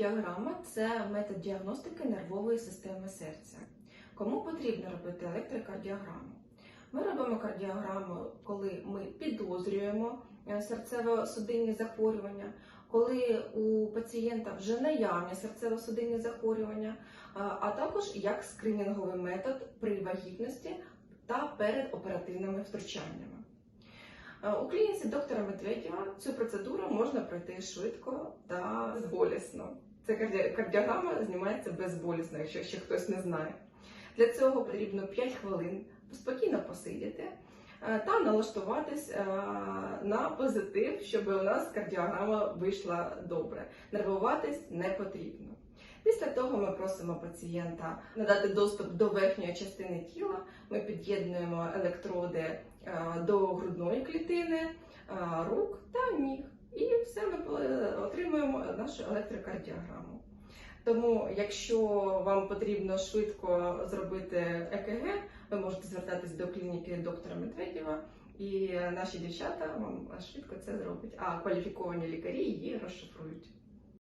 Електрокардіограма це метод діагностики нервової системи серця. Кому потрібно робити електрокардіограму? Ми робимо кардіограму, коли ми підозрюємо е, серцево-судинні захворювання, коли у пацієнта вже наявні серцево-судинні захворювання, а а також як скринінговий метод при вагітності та перед оперативними втручаннями. Е, У клініці доктора Медведєва цю процедуру можна пройти швидко та безболісно. Ця кардіограма знімається безболісно, якщо ще хтось не знає. Для цього потрібно 5 хвилин спокійно посидіти е, та налаштуватись е, на позитив, щоб у нас кардіограма вийшла добре. Нервуватись не потрібно. Після того ми просимо пацієнта надати доступ до верхньої частини тіла. Ми під'єднуємо електроди е, до грудної клітини, е, рук та ніг. І все ми отримуємо нашу електрокардіограму. Тому, якщо вам потрібно швидко зробити ЕКГ, ви можете звертатись до клініки доктора Медведєва, і наші дівчата вам швидко це зроблять. А кваліфіковані лікарі її розшифрують.